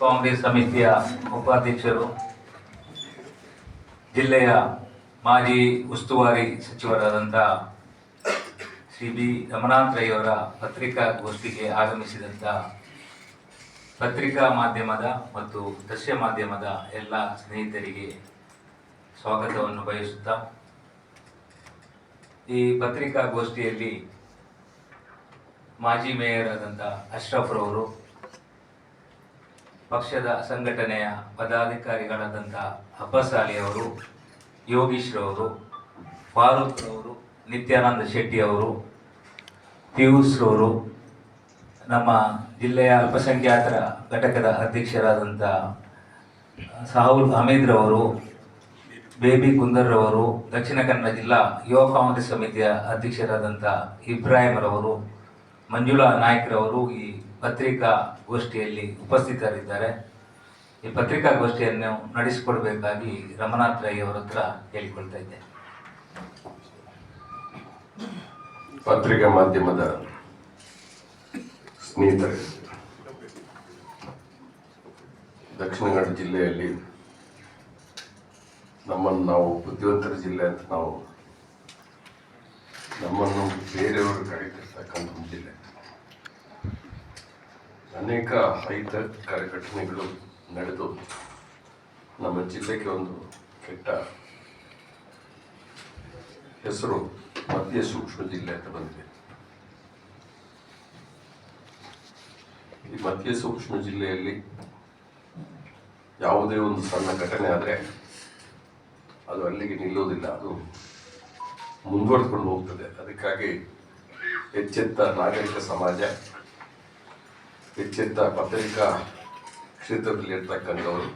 ಕಾಂಗ್ರೆಸ್ ಸಮಿತಿಯ ಉಪಾಧ್ಯಕ್ಷರು, ಜಿಲ್ಲೆಯ ಮಾಜಿ ಉಸ್ತುವಾರಿ ಸಚಿವರಾದಂಥ ಶ್ರೀ ಬಿ ರಮನಾಥ್ ರೈ ಅವರ ಪತ್ರಿಕಾಗೋಷ್ಠಿಗೆ ಆಗಮಿಸಿದಂಥ ಪತ್ರಿಕಾ ಮಾಧ್ಯಮದ ಮತ್ತು ದೃಶ್ಯ ಮಾಧ್ಯಮದ ಎಲ್ಲ ಸ್ನೇಹಿತರಿಗೆ ಸ್ವಾಗತವನ್ನು ಬಯಸುತ್ತಾ, ಈ ಪತ್ರಿಕಾಗೋಷ್ಠಿಯಲ್ಲಿ ಮಾಜಿ ಮೇಯರ್ ಆದಂಥ ಅಶ್ರಫ್ ರವರು ಪಕ್ಷದ ಸಂಘಟನೆಯ ಪದಾಧಿಕಾರಿಗಳಾದಂಥ ಅವರು ಯೋಗೀಶ್ ರವರು ಫಾರೂಕ್ ರವರು ನಿತ್ಯಾನಂದ ಶೆಟ್ಟಿ ಅವರು ಪಿಯೂಸ್ ರವರು ನಮ್ಮ ಜಿಲ್ಲೆಯ ಅಲ್ಪಸಂಖ್ಯಾತರ ಘಟಕದ ಅಧ್ಯಕ್ಷರಾದಂಥ ಸಾಹುಲ್ ಹಮೀದ್ ರವರು ಬೇಬಿ ಕುಂದರ್ ರವರು ದಕ್ಷಿಣ ಕನ್ನಡ ಜಿಲ್ಲಾ ಯುವ ಕಾಂಗ್ರೆಸ್ ಸಮಿತಿಯ ಅಧ್ಯಕ್ಷರಾದಂಥ ಇಬ್ರಾಹಿಂ ರವರು ಮಂಜುಳಾ ನಾಯ್ಕ್ ರವರು ಈ ಪತ್ರಿಕಾ ಗೋಷ್ಠಿಯಲ್ಲಿ ಉಪಸ್ಥಿತರಿದ್ದಾರೆ. ಈ ಪತ್ರಿಕಾಗೋಷ್ಠಿಯನ್ನು ನಡೆಸಿಕೊಡಬೇಕಾಗಿ ರಮನಾಥ್ ರೈ ಅವರ ಹತ್ರ ಹೇಳಿಕೊಳ್ತಾ ಇದ್ದೇನೆ ಪತ್ರಿಕಾ ಮಾಧ್ಯಮದ ಸ್ನೇಹಿತರೆ ದಕ್ಷಿಣ ಕನ್ನಡ ಜಿಲ್ಲೆಯಲ್ಲಿ ನಮ್ಮನ್ನು ನಾವು ಬುದ್ಧಿವಂತರ ಜಿಲ್ಲೆ ಅಂತ ನಾವು ನಮ್ಮನ್ನು ಬೇರೆಯವರು ಕರೀತಿರ್ತಕ್ಕಂಥ ಜಿಲ್ಲೆ. ಅನೇಕ ರೈತ ಘಟನೆಗಳು ನಡೆದು ನಮ್ಮ ಜಿಲ್ಲೆಗೆ ಒಂದು ಕೆಟ್ಟ ಹೆಸರು ಮಧ್ಯ ಸೂಕ್ಷ್ಮ ಜಿಲ್ಲೆ ಅಂತ ಬಂದಿದೆ. ಈ ಮಧ್ಯ ಸೂಕ್ಷ್ಮ ಜಿಲ್ಲೆಯಲ್ಲಿ ಯಾವುದೇ ಒಂದು ಸಣ್ಣ ಘಟನೆ ಆದರೆ ಅದು ಅಲ್ಲಿಗೆ ನಿಲ್ಲೋದಿಲ್ಲ ಅದು ಮುಂದುವರೆದುಕೊಂಡು ಹೋಗ್ತದೆ. ಅದಕ್ಕಾಗಿ ಎಚ್ಚೆತ್ತ ನಾಗರಿಕ ಸಮಾಜ ಎಚ್ಚೆತ್ತ ಪತ್ರಿಕಾ ಕ್ಷೇತ್ರದಲ್ಲಿರ್ತಕ್ಕಂಥವರು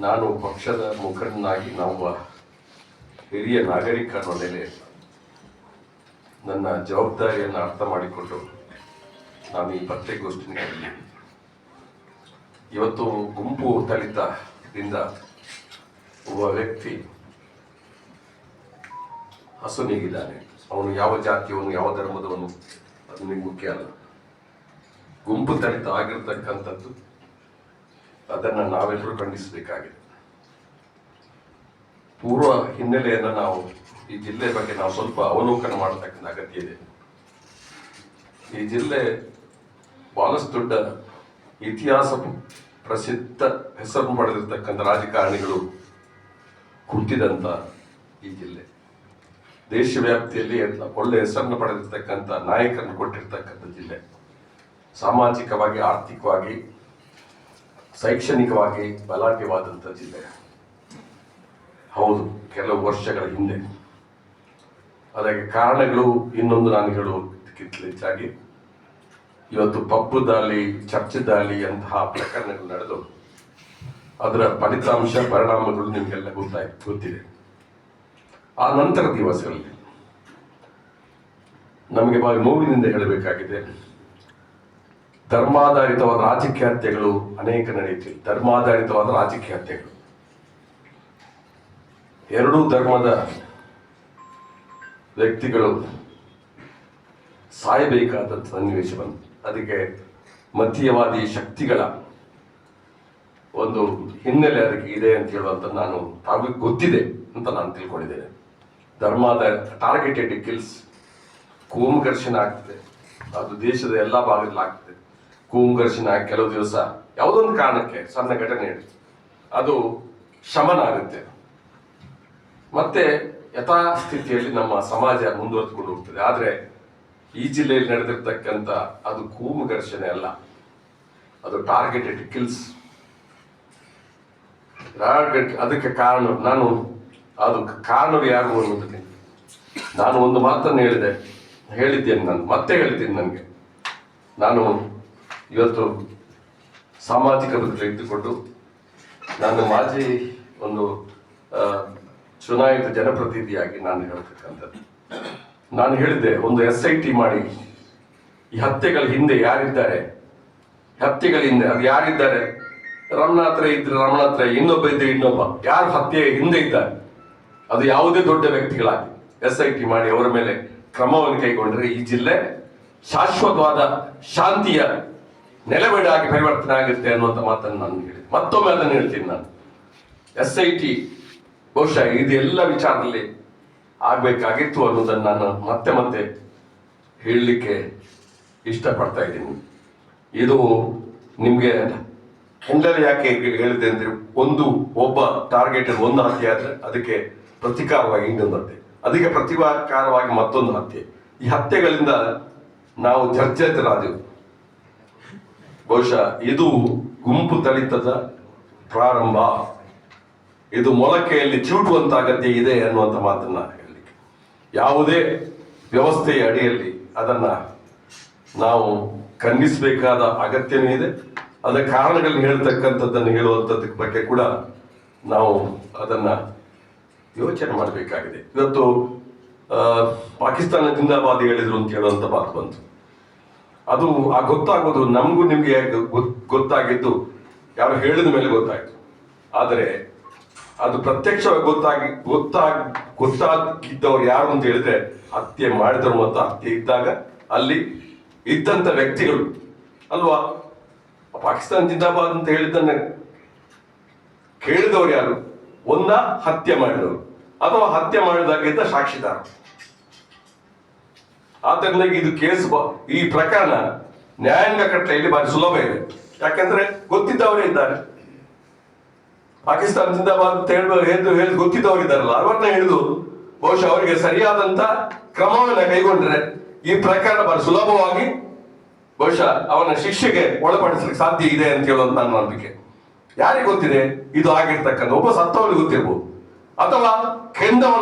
ನಾನು ಪಕ್ಷದ ಮುಖಂಡನಾಗಿ ನಮ್ಮ ಹಿರಿಯ ನಾಗರಿಕ ಅನ್ನೋ ನೆಲೆ ನನ್ನ ಜವಾಬ್ದಾರಿಯನ್ನು ಅರ್ಥ ಮಾಡಿಕೊಂಡು ನಾನು ಈ ಪತ್ರಿಕೋಷ್ಠಿನಿ ಇವತ್ತು ಗುಂಪು ತಲಿತದಿಂದ ಒಬ್ಬ ವ್ಯಕ್ತಿ ಹಸುನಿಗಿದ್ದಾನೆ ಅವನು ಯಾವ ಜಾತಿಯವನು, ಯಾವ ಧರ್ಮದವನು, ಅದು ನಿಮ್ಗೆ ಮುಖ್ಯ ಅಲ್ಲ. ಗುಂಪು ತಡಿತ ಆಗಿರ್ತಕ್ಕಂಥದ್ದು ಅದನ್ನು ನಾವೆಲ್ಲರೂ ಖಂಡಿಸಬೇಕಾಗಿದೆ. ಪೂರ್ವ ಹಿನ್ನೆಲೆಯನ್ನು ನಾವು ಈ ಜಿಲ್ಲೆ ಬಗ್ಗೆ ನಾವು ಸ್ವಲ್ಪ ಅವಲೋಕನ ಮಾಡತಕ್ಕಂಥ ಅಗತ್ಯ ಇದೆ. ಈ ಜಿಲ್ಲೆ ಬಹಳಷ್ಟು ದೊಡ್ಡ ಇತಿಹಾಸ ಪ್ರಸಿದ್ಧ ಹೆಸರು ಪಡೆದಿರ್ತಕ್ಕಂಥ ರಾಜಕಾರಣಿಗಳು ಹುಟ್ಟಿದಂಥ ಈ ಜಿಲ್ಲೆ. ದೇಶ ವ್ಯಾಪ್ತಿಯಲ್ಲಿ ಎಲ್ಲ ಒಳ್ಳೆ ಹೆಸರನ್ನು ಪಡೆದಿರ್ತಕ್ಕಂಥ ನಾಯಕರನ್ನು ಕೊಟ್ಟಿರ್ತಕ್ಕಂಥ ಜಿಲ್ಲೆ. ಸಾಮಾಜಿಕವಾಗಿ, ಆರ್ಥಿಕವಾಗಿ, ಶೈಕ್ಷಣಿಕವಾಗಿ ಬಲಾಢ್ಯವಾದಂಥ ಜಿಲ್ಲೆ. ಹೌದು, ಕೆಲವು ವರ್ಷಗಳ ಹಿಂದೆ. ಅದಕ್ಕೆ ಕಾರಣಗಳು ಇನ್ನೊಂದು ನಾನು ಹೇಳುವುದಕ್ಕಿಂತ ಹೆಚ್ಚಾಗಿ, ಇವತ್ತು ಪಪ್ಪು ದಾಳಿ, ಚರ್ಚ್ ದಾಳಿ ಅಂತಹ ಪ್ರಕರಣಗಳು ನಡೆದು, ಅದರ ಫಲಿತಾಂಶ, ಪರಿಣಾಮಗಳು ನಿಮಗೆಲ್ಲ ಗೊತ್ತಾಯ್, ಗೊತ್ತಿದೆ. ಆ ನಂತರ ದಿವಸಗಳಲ್ಲಿ, ನಮಗೆ ಬಹಳ ನೋವಿನಿಂದ ಹೇಳಬೇಕಾಗಿದೆ ಧರ್ಮಾಧಾರಿತವಾದ ರಾಜಕೀಯ ಹತ್ಯೆಗಳು ಅನೇಕ ನಡೆಯುತ್ತಿವೆ. ಧರ್ಮಾಧಾರಿತವಾದ ರಾಜಕೀಯ ಹತ್ಯೆಗಳು ಎರಡೂ ಧರ್ಮದ ವ್ಯಕ್ತಿಗಳು ಸಾಯಬೇಕಾದ ಸನ್ನಿವೇಶ ಅದಕ್ಕೆ ಮತೀಯವಾದಿ ಶಕ್ತಿಗಳ ಒಂದು ಹಿನ್ನೆಲೆ ಅದಕ್ಕೆ ಇದೆ ಅಂತ ಹೇಳುವಂತ ನಾನು ತಾವು ಗೊತ್ತಿದೆ ಅಂತ ನಾನು ತಿಳ್ಕೊಂಡಿದ್ದೇನೆ. ಧರ್ಮದ ಟಾರ್ಗೆಟೆಡ್ ಕಿಲ್ಸ್ ಕೋಮು ಘರ್ಷಣೆ ಆಗ್ತದೆ. ಅದು ದೇಶದ ಎಲ್ಲ ಭಾಗದಲ್ಲಿ ಆಗ್ತದೆ ಆಗಿ ಕೆಲವು ದಿವಸ ಯಾವುದೊಂದು ಕಾರಣಕ್ಕೆ ಸಣ್ಣ ಘಟನೆ ಇರುತ್ತೆ ಅದು ಶಮನ ಆಗುತ್ತೆ. ಮತ್ತೆ ಯಥಾಸ್ಥಿತಿಯಲ್ಲಿ ನಮ್ಮ ಸಮಾಜ ಮುಂದುವರೆದುಕೊಂಡು ಹೋಗ್ತದೆ. ಆದರೆ ಈ ಜಿಲ್ಲೆಯಲ್ಲಿ ನಡೆದಿರ್ತಕ್ಕಂಥ ಅದು ಕೂಮು ಘರ್ಷಣೆ ಅಲ್ಲ. ಅದು ಟಾರ್ಗೆಟೆಡ್ ಕಿಲ್ಸ್ ಅದಕ್ಕೆ ಕಾರಣ, ನಾನು, ಅದು ಕಾರಣರು ಯಾರು ಅನ್ನೋದಕ್ಕೆ ನಾನು ಒಂದು ಮಾತನ್ನು ಹೇಳಿದೆ. ಹೇಳಿದ್ದೇನೆ ನಾನು, ಮತ್ತೆ ಹೇಳ್ತೀನಿ ನನಗೆ. ನಾನು ಇವತ್ತು ಸಾಮಾಜಿಕ ಭದ್ರತೆ ಇದ್ದುಕೊಂಡು ನಾನು ಮಾಜಿ ಒಂದು ಚುನಾಯಿತ ಜನಪ್ರತಿನಿಧಿಯಾಗಿ ನಾನು ಹೇಳ್ತಕ್ಕಂಥದ್ದು. ನಾನು ಹೇಳಿದ್ದೆ, ಒಂದು ಎಸ್ ಐ ಟಿ ಮಾಡಿ, ಈ ಹತ್ಯೆಗಳ ಹಿಂದೆ ಯಾರಿದ್ದಾರೆ? ಹತ್ಯೆಗಳ ಹಿಂದೆ, ಅದು ಯಾರಿದ್ದಾರೆ? ರಮಣಾತ್ರ ಇದ್ರೆ ರಮಣಾತ್ರ ಇನ್ನೊಬ್ಬ ಇದ್ರೆ ಇನ್ನೊಬ್ಬ. ಯಾರು ಹತ್ಯೆ ಹಿಂದೆ ಇದ್ದಾರೆ? ಅದು ಯಾವುದೇ ದೊಡ್ಡ ವ್ಯಕ್ತಿಗಳಾಗಿ. ಎಸ್ ಐ ಟಿ ಮಾಡಿ ಅವರ ಮೇಲೆ ಕ್ರಮವನ್ನು ಕೈಗೊಂಡ್ರೆ ಈ ಜಿಲ್ಲೆ ಶಾಶ್ವತವಾದ, ಶಾಂತಿಯ ನೆಲೆಬೇಡಾಗಿ ಪರಿವರ್ತನೆ ಆಗುತ್ತೆ ಅನ್ನುವಂಥ ಮಾತನ್ನು ನಾನು ಹೇಳಿ ಮತ್ತೊಮ್ಮೆ ಅದನ್ನು ಹೇಳ್ತೀನಿ ನಾನು. ಎಸ್ ಐ ಟಿ ಬಹುಶಃ ಇದೆಲ್ಲ ವಿಚಾರದಲ್ಲಿ ಆಗಬೇಕಾಗಿತ್ತು ಅನ್ನೋದನ್ನು ನಾನು ಮತ್ತೆ ಮತ್ತೆ ಹೇಳಲಿಕ್ಕೆ ಇಷ್ಟಪಡ್ತಾ ಇದ್ದೀನಿ. ಇದು ನಿಮಗೆ ಹಿನ್ನೆಲೆ ಯಾಕೆ ಹೇಳಿದೆ ಅಂದರೆ ಒಂದು ಒಬ್ಬ ಟಾರ್ಗೆಟ್ ಒಂದು ಹತ್ಯೆ ಆದ್ರೆ ಅದಕ್ಕೆ ಪ್ರತಿಕಾರವಾಗಿ ಇನ್ನೊಂದು ಹತ್ಯೆ. ಅದಕ್ಕೆ ಪ್ರತಿಕಾರವಾಗಿ ಮತ್ತೊಂದು ಹತ್ಯೆ. ಈ ಹತ್ಯೆಗಳಿಂದ ನಾವು ಚರ್ಚಿತರಾದೆವು. ಬಹುಶಃ ಇದು ಗುಂಪು ತಳಿತದ ಪ್ರಾರಂಭ. ಇದು ಮೊಳಕೆಯಲ್ಲಿ ಚೂಟುವಂತ ಅಗತ್ಯ ಇದೆ ಅನ್ನುವಂಥ ಮಾತನ್ನ ಹೇಳಲಿಕ್ಕೆ. ಯಾವುದೇ ವ್ಯವಸ್ಥೆಯ ಅಡಿಯಲ್ಲಿ ಅದನ್ನ ನಾವು ಖಂಡಿಸಬೇಕಾದ ಅಗತ್ಯವೂ ಇದೆ. ಅದರ ಕಾರಣಗಳನ್ನ ಹೇಳ್ತಕ್ಕಂಥದ್ದನ್ನು ಹೇಳುವಂಥದ್ದಕ್ಕೆ ಬಗ್ಗೆ ಕೂಡ ನಾವು ಅದನ್ನ ಯೋಚನೆ ಮಾಡಬೇಕಾಗಿದೆ. ಇವತ್ತು ಪಾಕಿಸ್ತಾನ ಜಿಂದಾಬಾದ್ ಹೇಳಿದ್ರು ಅಂತ ಹೇಳುವಂತ ಮಾತು ಬಂತು. ಅದು ಆ ಗೊತ್ತಾಗೋದು ನಮಗೂ ನಿಮಗೆ ಗೊತ್- ಗೊತ್ತಾಗಿದ್ದು ಯಾರು ಹೇಳಿದ ಮೇಲೆ ಗೊತ್ತಾಯ್ತು. ಆದರೆ ಅದು ಪ್ರತ್ಯಕ್ಷವಾಗಿ ಗೊತ್ತಾಗಿ ಗೊತ್ತಾಗಿ ಗೊತ್ತಾಗಿದ್ದವ್ರು ಯಾರು ಅಂತ ಹೇಳಿದ್ರೆ ಹತ್ಯೆ ಮಾಡಿದ್ರು ಮತ್ತು ಹತ್ಯೆ ಇದ್ದಾಗ ಅಲ್ಲಿ ಇದ್ದಂಥ ವ್ಯಕ್ತಿಗಳು ಅಲ್ವಾ? ಪಾಕಿಸ್ತಾನ ಜಿಂದಾಬಾದ್ ಅಂತ ಹೇಳಿದ್ದನ್ನ ಕೇಳಿದವರು ಯಾರು? ಒಂದ ಹತ್ಯೆ ಮಾಡಿದವರು. ಅಥವಾ ಹತ್ಯೆ ಮಾಡಿದಾಗಿದ್ದ ಸಾಕ್ಷಿದಾರ. ಆದ್ದರಿಂದ ಇದು ಕೇಸ್ ಈ ಪ್ರಕರಣ ನ್ಯಾಯಾಂಗ ಕಟ್ಟಲೆಯಲ್ಲಿ ಬಾರಿ ಸುಲಭ ಇದೆ. ಯಾಕೆಂದ್ರೆ ಗೊತ್ತಿದ್ದವರೇ ಇದ್ದಾರೆ. ಪಾಕಿಸ್ತಾನ ಜಿಂದಾಬಾದ್ ಹೇಳಿ ಗೊತ್ತಿದ್ದವರು ಇದ್ದಾರಲ್ಲ ಅವರನ್ನ ಹಿಡಿದು ಬಹುಶಃ ಅವರಿಗೆ ಸರಿಯಾದಂತ ಕ್ರಮವನ್ನ ಕೈಗೊಂಡ್ರೆ ಈ ಪ್ರಕರಣ ಬಹಳ ಸುಲಭವಾಗಿ ಬಹುಶಃ ಅವನ ಶಿಕ್ಷೆಗೆ ಒಳಪಡಿಸಲಿಕ್ಕೆ ಸಾಧ್ಯ ಇದೆ ಅಂತ ಹೇಳುವಂತ ನನ್ನ ನಂಬಿಕೆ ಯಾರಿಗೆ ಗೊತ್ತಿದೆ? ಇದು ಆಗಿರ್ತಕ್ಕಂಥ ಒಬ್ಬ ಸತ್ತವನಿಗೆ ಗೊತ್ತಿರ್ಬೋದು. ಅಥವಾ ಕೆಂದವನು